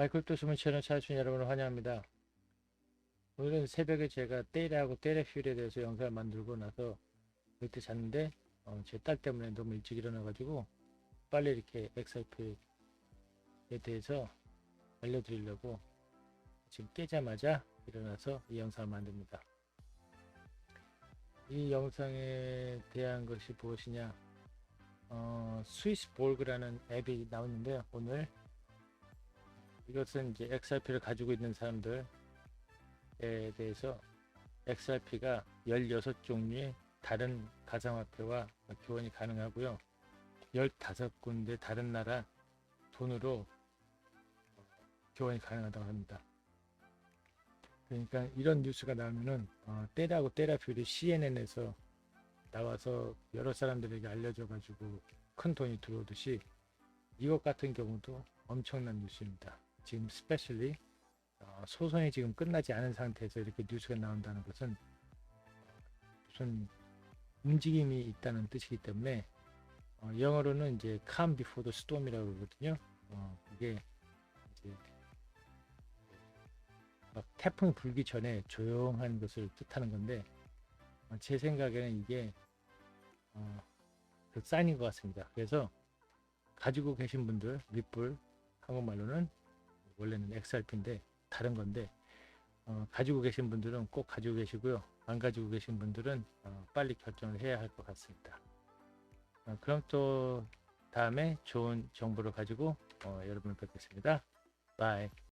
마이크로프트 스문 채널 찾아주신 여러분을 환영합니다. 오늘은 새벽에 제가 때리하고 때레퓨에 대해서 영상을 만들고 나서 그때 잤는데 어, 제 딸 때문에 너무 일찍 일어나가지고 빨리 이렇게 XRP에 대해서 알려드리려고 지금 깨자마자 일어나서 이 영상을 만듭니다. 이 영상에 대한 것이 무엇이냐 어, 스위스 볼그라는 앱이 나오는데요. 오늘 이것은 이제 XRP를 가지고 있는 사람들에 대해서 XRP가 16종류의 다른 가상화폐와 교환이 가능하고요. 15군데 다른 나라 돈으로 교환이 가능하다고 합니다. 그러니까 이런 뉴스가 나오면은 어, 때라고 때라퓨리 CNN에서 나와서 여러 사람들에게 알려져 가지고 큰 돈이 들어오듯이 이것 같은 경우도 엄청난 뉴스입니다. 지금 스페셜리 어, 소송이 지금 끝나지 않은 상태에서 이렇게 뉴스가 나온다는 것은 무슨 움직임이 있다는 뜻이기 때문에 어, 영어로는 이제 calm before the storm이라고 그러거든요. 어, 이게 이제 막 태풍이 불기 전에 조용한 것을 뜻하는 건데 어, 제 생각에는 이게 어, 그 사인인 것 같습니다. 그래서 가지고 계신 분들 리플 한국말로는 원래는 XRP인데 다른 건데 어, 가지고 계신 분들은 꼭 가지고 계시고요. 안 가지고 계신 분들은 어, 빨리 결정을 해야 할 것 같습니다. 어, 그럼 또 다음에 좋은 정보를 가지고 어, 여러분을 뵙겠습니다. 바이.